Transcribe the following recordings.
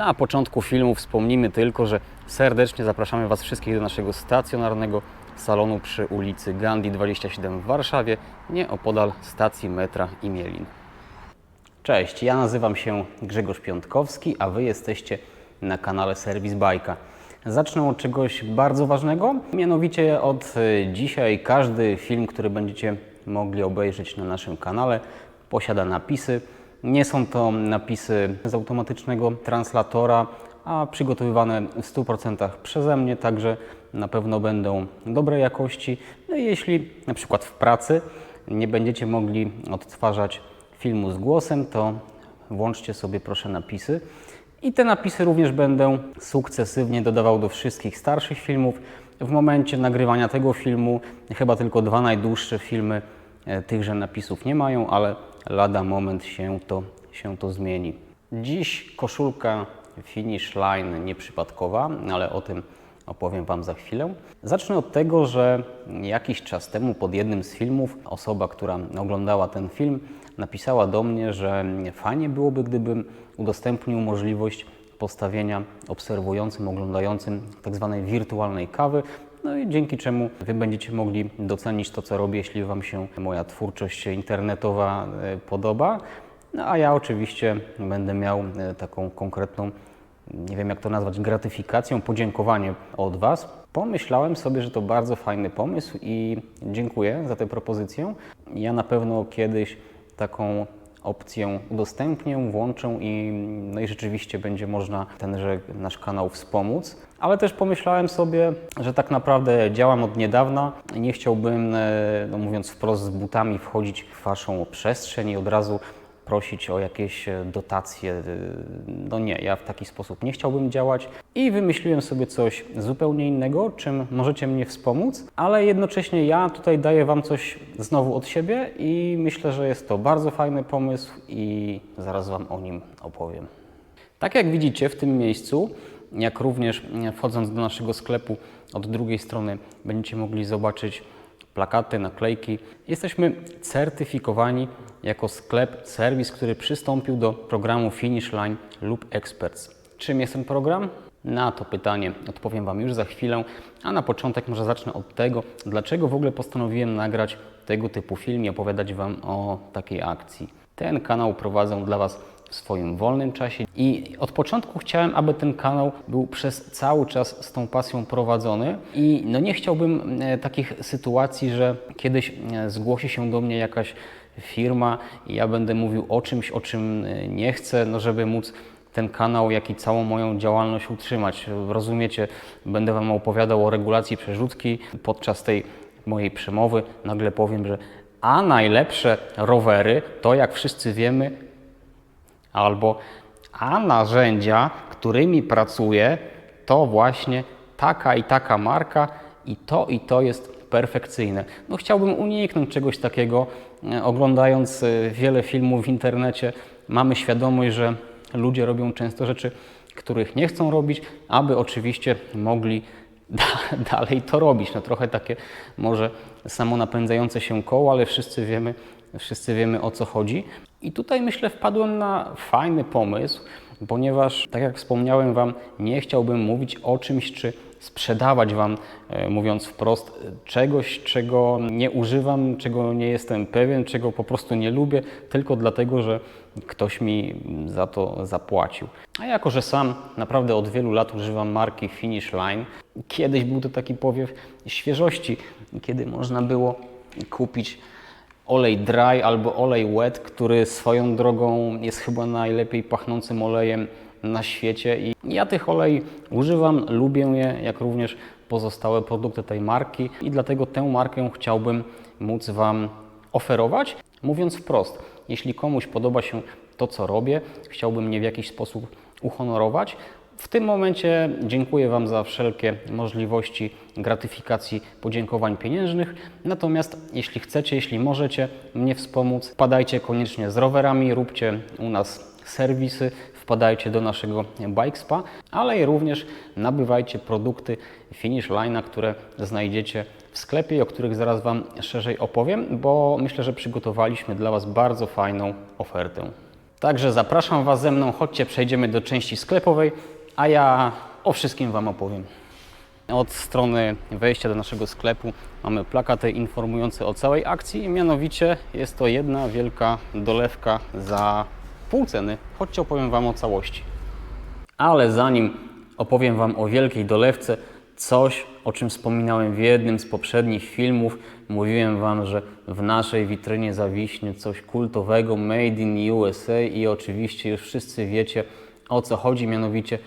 Na początku filmu wspomnimy tylko, że serdecznie zapraszamy Was wszystkich do naszego stacjonarnego salonu przy ulicy Gandhi 27 w Warszawie, nieopodal stacji metra Imielin. Cześć, ja nazywam się Grzegorz Piątkowski, a Wy jesteście na kanale Serwis Bajka. Zacznę od czegoś bardzo ważnego, mianowicie od y, dzisiaj każdy film, który będziecie mogli obejrzeć na naszym kanale, posiada napisy. Nie są to napisy z automatycznego translatora, a przygotowywane w 100% przeze mnie, także na pewno będą dobrej jakości. No i jeśli na przykład w pracy nie będziecie mogli odtwarzać filmu z głosem, to włączcie sobie proszę napisy. I te napisy również będę sukcesywnie dodawał do wszystkich starszych filmów. W momencie nagrywania tego filmu chyba tylko dwa najdłuższe filmy e, tychże napisów nie mają, ale lada moment się to, się to zmieni. Dziś koszulka Finish Line nieprzypadkowa, ale o tym opowiem Wam za chwilę. Zacznę od tego, że jakiś czas temu pod jednym z filmów osoba, która oglądała ten film, napisała do mnie, że fajnie byłoby, gdybym udostępnił możliwość postawienia obserwującym, oglądającym tak zwanej wirtualnej kawy. No i dzięki czemu Wy będziecie mogli docenić to, co robię, jeśli Wam się moja twórczość internetowa e, podoba. No a ja oczywiście będę miał e, taką konkretną nie wiem jak to nazwać, gratyfikacją, podziękowaniem od Was. Pomyślałem sobie, że to bardzo fajny pomysł i dziękuję za tę propozycję. Ja na pewno kiedyś taką opcję udostępnię, włączę i, no i rzeczywiście będzie można tenże nasz kanał wspomóc. Ale też pomyślałem sobie, że tak naprawdę działam od niedawna nie chciałbym, e, no mówiąc wprost, z butami wchodzić w Waszą przestrzeń i od razu prosić o jakieś e, dotacje. E, No nie, ja w taki sposób nie chciałbym działać i wymyśliłem sobie coś zupełnie innego, czym możecie mnie wspomóc, ale jednocześnie ja tutaj daję Wam coś znowu od siebie i myślę, że jest to bardzo fajny pomysł i zaraz Wam o nim opowiem. Tak jak widzicie w tym miejscu, jak również e, wchodząc do naszego sklepu od drugiej strony będziecie mogli zobaczyć plakaty, naklejki. Jesteśmy certyfikowani jako sklep, serwis, który przystąpił do programu Finish Line lub Experts. Czym jest ten program? Na to pytanie odpowiem Wam już za chwilę, a na początek może zacznę od tego, dlaczego w ogóle postanowiłem nagrać tego typu film i opowiadać Wam o takiej akcji. Ten kanał prowadzę dla Was w swoim wolnym czasie i od początku chciałem, aby ten kanał był przez cały czas z tą pasją prowadzony i no nie chciałbym e, takich sytuacji, że kiedyś e, zgłosi się do mnie jakaś firma i ja będę mówił o czymś, o czym e, nie chcę, no żeby móc ten kanał, jak i całą moją działalność utrzymać. Rozumiecie, będę Wam opowiadał o regulacji przerzutki. Podczas tej mojej przemowy nagle powiem, że a najlepsze rowery to, jak wszyscy wiemy, albo a narzędzia, którymi pracuję, to właśnie taka i taka marka i to i to jest perfekcyjne. No chciałbym uniknąć czegoś takiego. E, Oglądając e, wiele filmów w internecie, mamy świadomość, że ludzie robią często rzeczy, których nie chcą robić, aby oczywiście mogli dalej to robić. No trochę takie może samonapędzające się koło, ale wszyscy wiemy, wszyscy wiemy o co chodzi. I tutaj myślę wpadłem na fajny pomysł, ponieważ tak jak wspomniałem Wam, nie chciałbym mówić o czymś, czy sprzedawać Wam, e, mówiąc wprost, czegoś, czego nie używam, czego nie jestem pewien, czego po prostu nie lubię, tylko dlatego, że ktoś mi za to zapłacił. A jako, że sam naprawdę od wielu lat używam marki Finish Line, kiedyś był to taki powiew świeżości, kiedy można było kupić olej dry albo olej wet, który swoją drogą jest chyba najlepiej pachnącym olejem na świecie i ja tych olej używam, lubię je, jak również pozostałe produkty tej marki i dlatego tę markę chciałbym móc Wam oferować. Mówiąc wprost, jeśli komuś podoba się to, co robię, chciałbym mnie w jakiś sposób uhonorować, w tym momencie dziękuję Wam za wszelkie możliwości gratyfikacji podziękowań pieniężnych. Natomiast jeśli chcecie, jeśli możecie mnie wspomóc, wpadajcie koniecznie z rowerami, róbcie u nas serwisy, wpadajcie do naszego Bike Spa, ale również nabywajcie produkty Finish Line'a, które znajdziecie w sklepie o których zaraz Wam szerzej opowiem, bo myślę, że przygotowaliśmy dla Was bardzo fajną ofertę. Także zapraszam Was ze mną, chodźcie, przejdziemy do części sklepowej, a ja o wszystkim Wam opowiem. Od strony wejścia do naszego sklepu mamy plakaty informujące o całej akcji, mianowicie jest to jedna wielka dolewka za pół ceny. Chodźcie, opowiem Wam o całości. Ale zanim opowiem Wam o wielkiej dolewce, coś o czym wspominałem w jednym z poprzednich filmów, mówiłem Wam, że w naszej witrynie zawiśnie coś kultowego, made in USA i oczywiście już wszyscy wiecie o co chodzi, mianowicie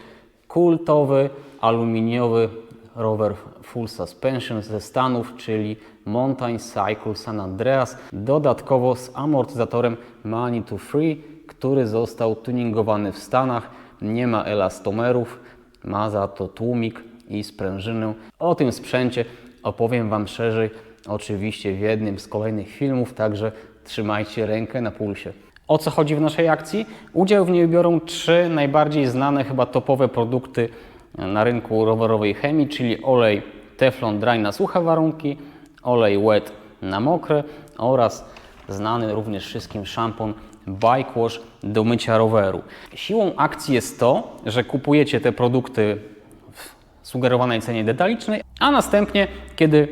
kultowy aluminiowy rower full suspension ze Stanów, czyli Mountain Cycle San Andreas, dodatkowo z amortyzatorem Money to Free, który został tuningowany w Stanach. Nie ma elastomerów, ma za to tłumik i sprężynę. O tym sprzęcie opowiem Wam szerzej, oczywiście w jednym z kolejnych filmów, także trzymajcie rękę na pulsie. O co chodzi w naszej akcji? Udział w niej biorą trzy najbardziej znane, chyba topowe produkty na rynku rowerowej chemii, czyli olej Teflon Dry na suche warunki, olej wet na mokre oraz znany również wszystkim szampon Bike Wash do mycia roweru. Siłą akcji jest to, że kupujecie te produkty sugerowanej cenie detalicznej, a następnie, kiedy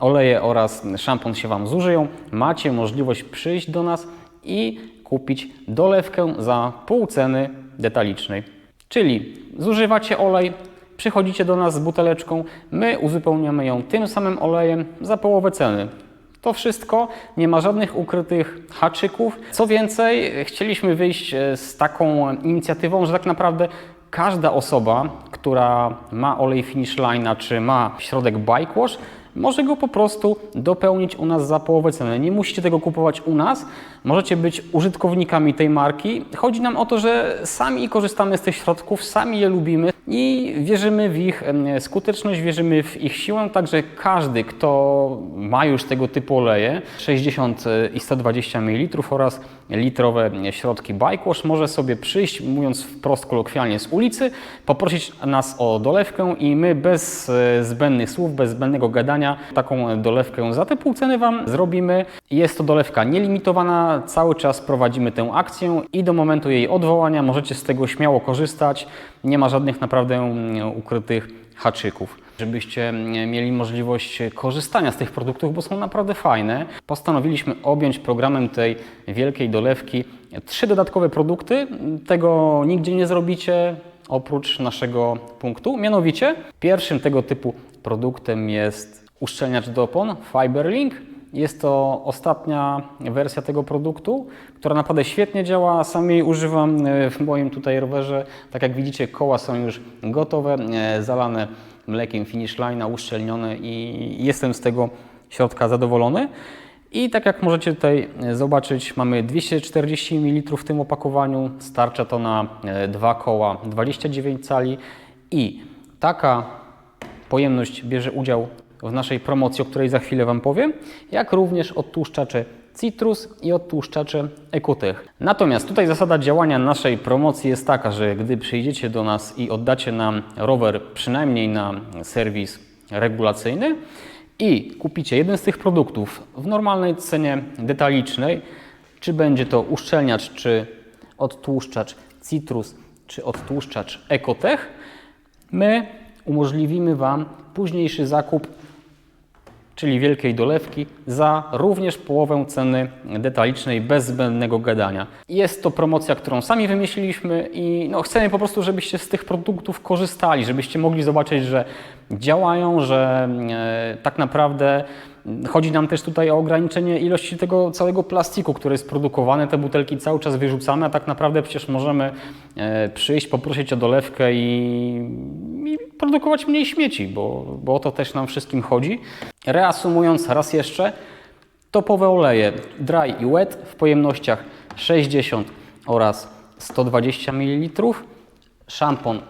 oleje oraz szampon się Wam zużyją, macie możliwość przyjść do nas i kupić dolewkę za pół ceny detalicznej. Czyli zużywacie olej, przychodzicie do nas z buteleczką, my uzupełniamy ją tym samym olejem za połowę ceny. To wszystko, nie ma żadnych ukrytych haczyków. Co więcej, chcieliśmy wyjść e, z taką inicjatywą, że tak naprawdę każda osoba, która ma olej Finish Line'a czy ma środek Bike Wash, może go po prostu dopełnić u nas za połowę ceny. Nie musicie tego kupować u nas, możecie być użytkownikami tej marki. Chodzi nam o to, że sami korzystamy z tych środków, sami je lubimy i wierzymy w ich skuteczność, wierzymy w ich siłę, także każdy, kto ma już tego typu oleje, 60 i 120 ml oraz litrowe środki Bike Wash, może sobie przyjść, mówiąc wprost kolokwialnie z ulicy, poprosić nas o dolewkę i my bez e, zbędnych słów, bez zbędnego gadania taką dolewkę za te pół ceny Wam zrobimy. Jest to dolewka nielimitowana, cały czas prowadzimy tę akcję i do momentu jej odwołania możecie z tego śmiało korzystać. Nie ma żadnych naprawdę mm, ukrytych haczyków. Żebyście mm, mieli możliwość korzystania z tych produktów, bo są naprawdę fajne, postanowiliśmy objąć programem tej wielkiej dolewki trzy dodatkowe produkty. Tego nigdzie nie zrobicie oprócz naszego punktu. Mianowicie pierwszym tego typu produktem jest uszczelniacz do opon Fiberlink. Jest to ostatnia wersja tego produktu, która naprawdę świetnie działa. Sam jej używam e, w moim tutaj rowerze. Tak jak widzicie, koła są już gotowe, e, zalane mlekiem Finish Line, uszczelnione i jestem z tego środka zadowolony. I tak jak możecie tutaj e, zobaczyć, mamy 240 ml w tym opakowaniu. Starcza to na dwa koła 29 cali i taka pojemność bierze udział w naszej promocji, o której za chwilę Wam powiem, jak również odtłuszczacze Citrus i odtłuszczacze Ecotech. Natomiast tutaj zasada działania naszej promocji jest taka, że gdy przyjdziecie do nas i oddacie nam rower przynajmniej na serwis regulacyjny i kupicie jeden z tych produktów w normalnej cenie detalicznej, czy będzie to uszczelniacz, czy odtłuszczacz Citrus, czy odtłuszczacz Ecotech, my umożliwimy Wam późniejszy zakup czyli wielkiej dolewki, za również połowę ceny detalicznej bez zbędnego gadania. Jest to promocja, którą sami wymyśliliśmy i no, chcemy po prostu, żebyście z tych produktów korzystali, żebyście mogli zobaczyć, że działają, że e, tak naprawdę Chodzi nam też tutaj o ograniczenie ilości tego całego plastiku, który jest produkowany. Te butelki cały czas wyrzucamy, a tak naprawdę przecież możemy e, przyjść, poprosić o dolewkę i, i produkować mniej śmieci, bo, bo o to też nam wszystkim chodzi. Reasumując raz jeszcze, topowe oleje dry i wet w pojemnościach 60 oraz 120 ml, szampon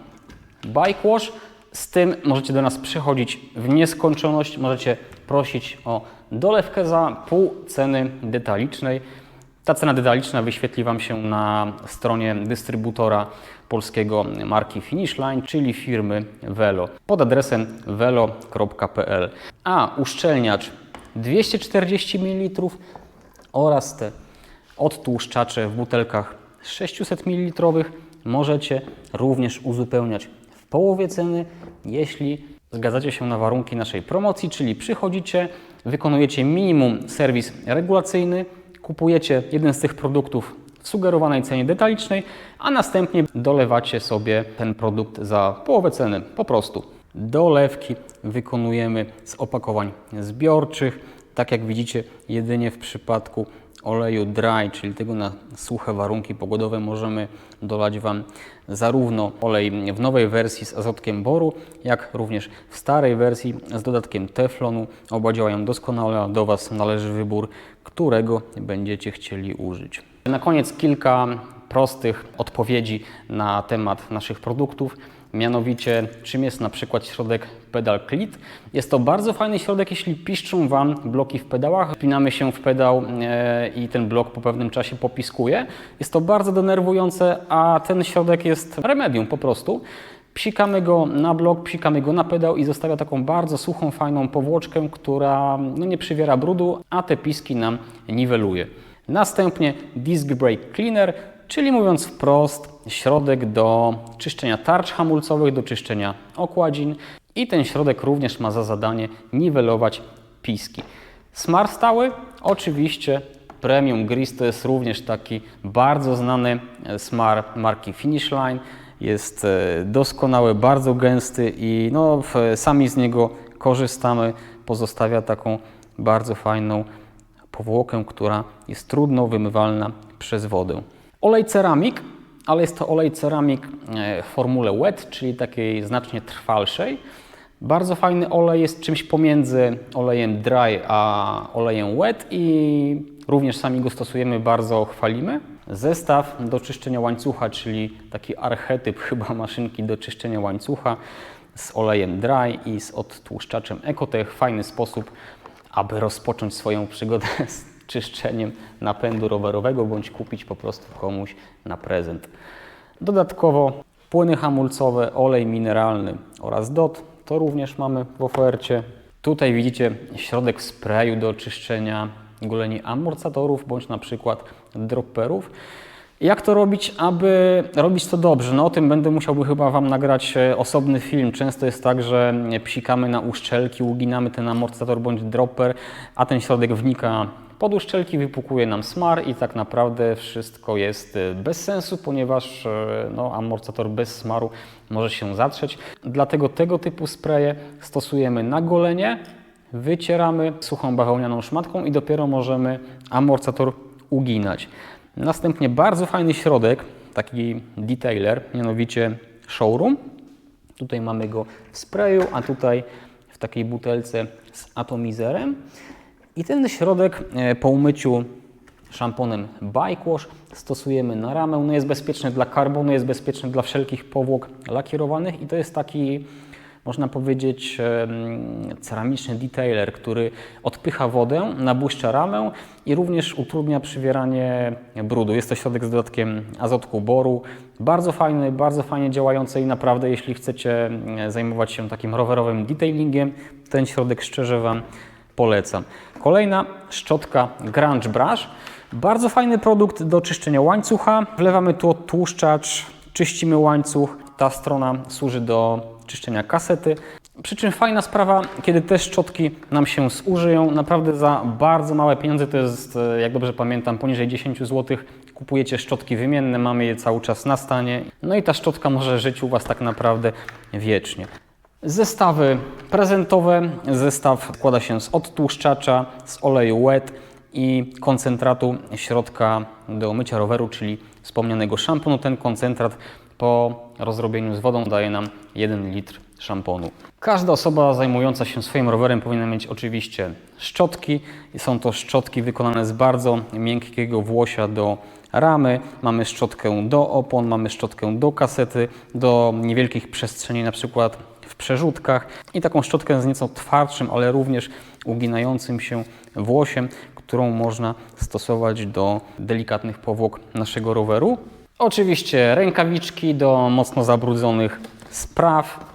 Bike Wash. Z tym możecie do nas przychodzić w nieskończoność, możecie prosić o dolewkę za pół ceny detalicznej. Ta cena detaliczna wyświetli Wam się na stronie dystrybutora polskiego marki Finish Line, czyli firmy Velo, pod adresem velo.pl. A uszczelniacz 240 ml oraz te odtłuszczacze w butelkach z 600 ml możecie również uzupełniać w połowie ceny, jeśli zgadzacie się na warunki naszej promocji, czyli przychodzicie, wykonujecie minimum serwis regulacyjny, kupujecie jeden z tych produktów w sugerowanej cenie detalicznej, a następnie dolewacie sobie ten produkt za połowę ceny, po prostu. Dolewki wykonujemy z opakowań zbiorczych, tak jak widzicie, jedynie w przypadku oleju dry, czyli tego na suche warunki pogodowe, możemy dolać Wam zarówno olej w nowej wersji z azotkiem boru, jak również w starej wersji z dodatkiem teflonu. Oba działają doskonale, a do Was należy wybór, którego będziecie chcieli użyć. Na koniec kilka prostych odpowiedzi na temat naszych produktów. Mianowicie, czym jest na przykład środek pedal clit. Jest to bardzo fajny środek, jeśli piszczą Wam bloki w pedałach. Wpinamy się w pedał e, i ten blok po pewnym czasie popiskuje. Jest to bardzo denerwujące, a ten środek jest remedium po prostu. Psikamy go na blok, psikamy go na pedał i zostawia taką bardzo suchą, fajną powłoczkę, która no, nie przywiera brudu, a te piski nam niweluje. Następnie Disc Brake Cleaner, czyli mówiąc wprost, środek do czyszczenia tarcz hamulcowych, do czyszczenia okładzin i ten środek również ma za zadanie niwelować piski. Smar stały, oczywiście Premium Grease to jest również taki bardzo znany smar marki Finish Line. Jest e, doskonały, bardzo gęsty i no, sami z niego korzystamy. Pozostawia taką bardzo fajną powłokę, która jest trudno wymywalna przez wodę. Olej ceramik, ale jest to olej ceramik e, w formule wet, czyli takiej znacznie trwalszej. Bardzo fajny olej jest czymś pomiędzy olejem dry a olejem wet i również sami go stosujemy, bardzo chwalimy. Zestaw do czyszczenia łańcucha, czyli taki archetyp chyba maszynki do czyszczenia łańcucha z olejem dry i z odtłuszczaczem Ecotech. Fajny sposób aby rozpocząć swoją przygodę z czyszczeniem napędu rowerowego bądź kupić po prostu komuś na prezent. Dodatkowo płyny hamulcowe, olej mineralny oraz DOT to również mamy w ofercie. Tutaj widzicie środek sprayu do czyszczenia goleni amortyzatorów bądź na przykład dropperów. Jak to robić, aby robić to dobrze? No o tym będę musiałby chyba Wam nagrać e, osobny film. Często jest tak, że psikamy na uszczelki, uginamy ten amortyzator bądź dropper, a ten środek wnika pod uszczelki, wypukuje nam smar i tak naprawdę wszystko jest e, bez sensu, ponieważ e, no, amortyzator bez smaru może się zatrzeć. Dlatego tego typu spreje stosujemy na golenie, wycieramy suchą bawełnianą szmatką i dopiero możemy amortyzator uginać. Następnie bardzo fajny środek, taki detailer, mianowicie showroom. Tutaj mamy go w sprayu, a tutaj w takiej butelce z atomizerem. I ten środek e, po umyciu szamponem Bike Wash stosujemy na ramę. No jest bezpieczny dla karbonu, jest bezpieczny dla wszelkich powłok lakierowanych i to jest taki można powiedzieć, ceramiczny detailer, który odpycha wodę, nabłyszcza ramę i również utrudnia przywieranie brudu. Jest to środek z dodatkiem azotku boru. Bardzo fajny, bardzo fajnie działający i naprawdę, jeśli chcecie zajmować się takim rowerowym detailingiem, ten środek szczerze Wam polecam. Kolejna szczotka Grunge Brush. Bardzo fajny produkt do czyszczenia łańcucha. Wlewamy tu odtłuszczacz, czyścimy łańcuch. Ta strona służy do czyszczenia kasety. Przy czym fajna sprawa, kiedy te szczotki nam się zużyją, naprawdę za bardzo małe pieniądze, to jest, e, jak dobrze pamiętam, poniżej 10 zł, kupujecie szczotki wymienne, mamy je cały czas na stanie. No i ta szczotka może żyć u Was tak naprawdę wiecznie. Zestawy prezentowe. Zestaw składa się z odtłuszczacza, z oleju wet i koncentratu środka do mycia roweru, czyli wspomnianego szamponu. Ten koncentrat po rozrobieniu z wodą daje nam 1 litr szamponu. Każda osoba zajmująca się swoim rowerem powinna mieć oczywiście szczotki. Są to szczotki wykonane z bardzo miękkiego włosia do ramy. Mamy szczotkę do opon, mamy szczotkę do kasety, do niewielkich przestrzeni, na przykład w przerzutkach i taką szczotkę z nieco twardszym, ale również uginającym się włosiem, którą można stosować do delikatnych powłok naszego roweru. Oczywiście rękawiczki do mocno zabrudzonych spraw,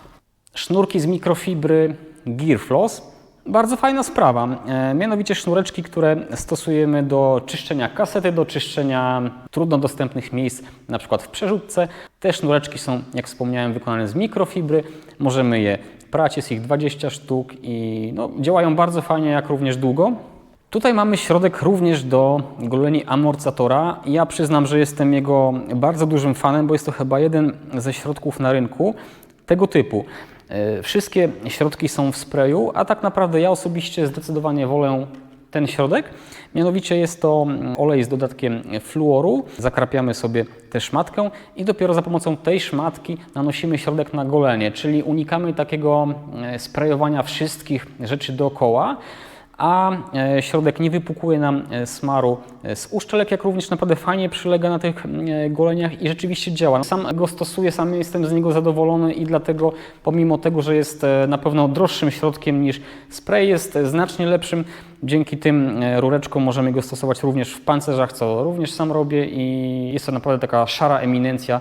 sznurki z mikrofibry, Gear Floss. Bardzo fajna sprawa. E, mianowicie sznureczki, które stosujemy do czyszczenia kasety, do czyszczenia trudno dostępnych miejsc, na przykład w przerzutce. Te sznureczki są, jak wspomniałem, wykonane z mikrofibry. Możemy je prać, jest ich 20 sztuk i no, działają bardzo fajnie, jak również długo. Tutaj mamy środek również do goleni amortyzatora. Ja przyznam, że jestem jego bardzo dużym fanem, bo jest to chyba jeden ze środków na rynku tego typu. E, Wszystkie środki są w sprayu, a tak naprawdę ja osobiście zdecydowanie wolę ten środek. Mianowicie jest to mm, olej z dodatkiem fluoru. Zakrapiamy sobie tę szmatkę i dopiero za pomocą tej szmatki nanosimy środek na golenie, czyli unikamy takiego e, sprayowania wszystkich rzeczy dookoła a e, środek nie wypukuje nam e, smaru e, z uszczelek, jak również naprawdę fajnie przylega na tych goleniach i rzeczywiście działa. Sam go stosuję, sam jestem z niego zadowolony i dlatego pomimo tego, że jest na pewno droższym środkiem niż spray, jest znacznie lepszym. Dzięki tym rureczkom możemy go stosować również w pancerzach, co również sam robię i jest to naprawdę taka szara eminencja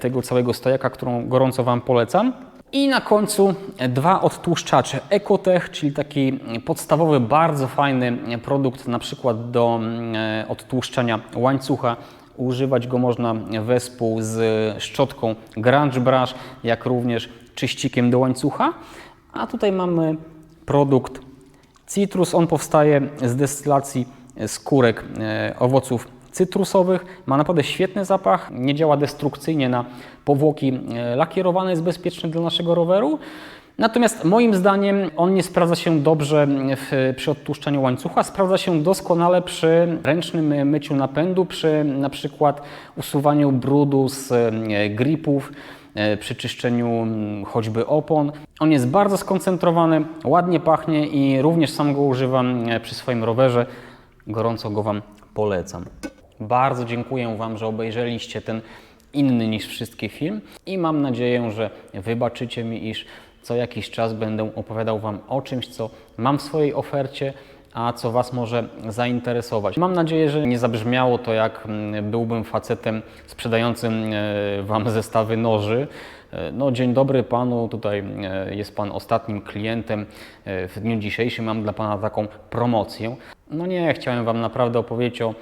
tego całego stojaka, którą gorąco Wam polecam. I na końcu dwa odtłuszczacze Ecotech, czyli taki podstawowy, bardzo fajny produkt, na przykład do e, odtłuszczania łańcucha. Używać go można wespół z szczotką Grunge Brush, jak również czyścikiem do łańcucha. A tutaj mamy produkt Citrus. On powstaje z destylacji skórek e, owoców cytrusowych. Ma naprawdę świetny zapach, nie działa destrukcyjnie na powłoki e, lakierowane, jest bezpieczny dla naszego roweru. Natomiast moim zdaniem on nie sprawdza się dobrze w, przy odtłuszczaniu łańcucha, sprawdza się doskonale przy ręcznym myciu napędu, przy na przykład usuwaniu brudu z e, gripów, e, przy czyszczeniu choćby opon. On jest bardzo skoncentrowany, ładnie pachnie i również sam go używam e, przy swoim rowerze. Gorąco go Wam polecam. Bardzo dziękuję Wam, że obejrzeliście ten inny niż wszystkie film i mam nadzieję, że wybaczycie mi, iż co jakiś czas będę opowiadał Wam o czymś, co mam w swojej ofercie, a co Was może zainteresować. Mam nadzieję, że nie zabrzmiało to jak mm, byłbym facetem sprzedającym e, Wam zestawy noży. E, No, dzień dobry Panu, tutaj e, jest Pan ostatnim klientem. W dniu dzisiejszym mam dla Pana taką promocję. No nie, chciałem Wam naprawdę opowiedzieć o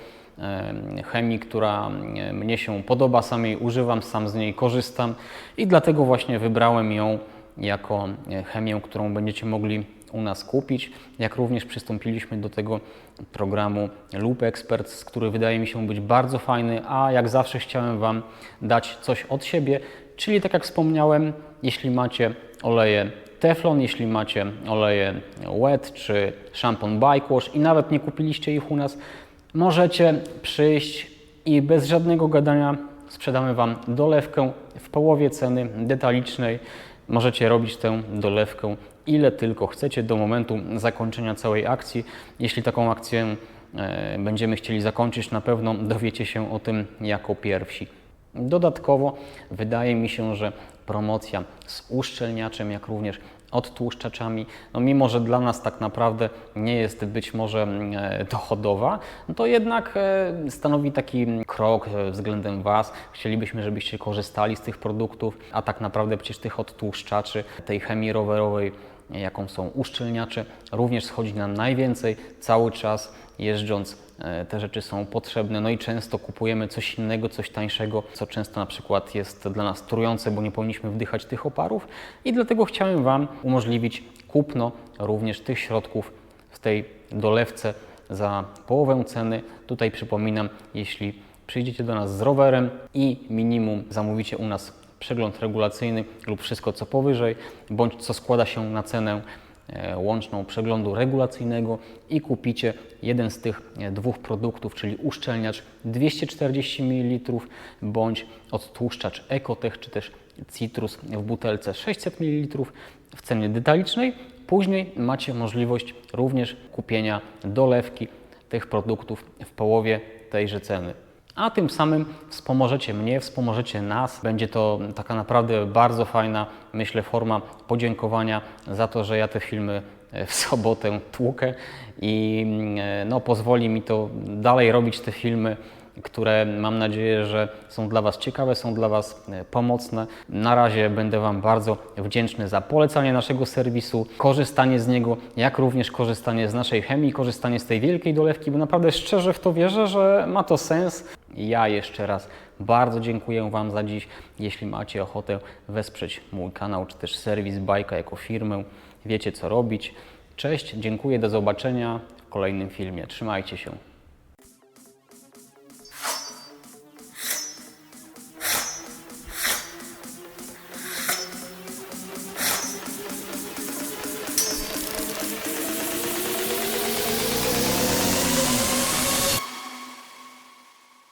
chemii, która mnie się podoba, sam jej używam, sam z niej korzystam i dlatego właśnie wybrałem ją jako e, chemię, którą będziecie mogli u nas kupić, jak również przystąpiliśmy do tego programu Loop Experts, który wydaje mi się być bardzo fajny, a jak zawsze chciałem Wam dać coś od siebie, czyli tak jak wspomniałem, jeśli macie oleje Teflon, jeśli macie oleje wet czy szampon bike wash i nawet nie kupiliście ich u nas, możecie przyjść i bez żadnego gadania sprzedamy Wam dolewkę w połowie ceny detalicznej. Możecie robić tę dolewkę ile tylko chcecie do momentu zakończenia całej akcji. Jeśli taką akcję e, będziemy chcieli zakończyć, na pewno dowiecie się o tym jako pierwsi. Dodatkowo wydaje mi się, że promocja z uszczelniaczem, jak również odtłuszczaczami, no mimo że dla nas tak naprawdę nie jest być może e, dochodowa, no to jednak e, stanowi taki krok e, względem Was. Chcielibyśmy, żebyście korzystali z tych produktów, a tak naprawdę przecież tych odtłuszczaczy, tej chemii rowerowej, jaką są uszczelniacze, również schodzi nam najwięcej cały czas jeżdżąc e, te rzeczy są potrzebne, no i często kupujemy coś innego, coś tańszego, co często na przykład jest dla nas trujące, bo nie powinniśmy wdychać tych oparów i dlatego chciałem Wam umożliwić kupno również tych środków w tej dolewce za połowę ceny. Tutaj przypominam, jeśli przyjdziecie do nas z rowerem i minimum zamówicie u nas przegląd regulacyjny lub wszystko co powyżej, bądź co składa się na cenę e, łączną przeglądu regulacyjnego i kupicie jeden z tych e, dwóch produktów, czyli uszczelniacz 240 ml bądź odtłuszczacz Ecotech czy też Citrus w butelce 600 ml w cenie detalicznej. Później macie możliwość również kupienia dolewki tych produktów w połowie tejże ceny a tym samym wspomożecie mnie, wspomożecie nas. Będzie to taka naprawdę bardzo fajna, myślę, forma podziękowania za to, że ja te filmy e, w sobotę tłukę i e, no, pozwoli mi to dalej robić te filmy które mam nadzieję, że są dla Was ciekawe, są dla Was e, pomocne. Na razie będę Wam bardzo wdzięczny za polecanie naszego serwisu, korzystanie z niego, jak również korzystanie z naszej chemii, korzystanie z tej wielkiej dolewki, bo naprawdę szczerze w to wierzę, że ma to sens. Ja jeszcze raz bardzo dziękuję Wam za dziś. Jeśli macie ochotę wesprzeć mój kanał, czy też serwis Bajka jako firmę, wiecie co robić. Cześć, dziękuję, do zobaczenia w kolejnym filmie. Trzymajcie się.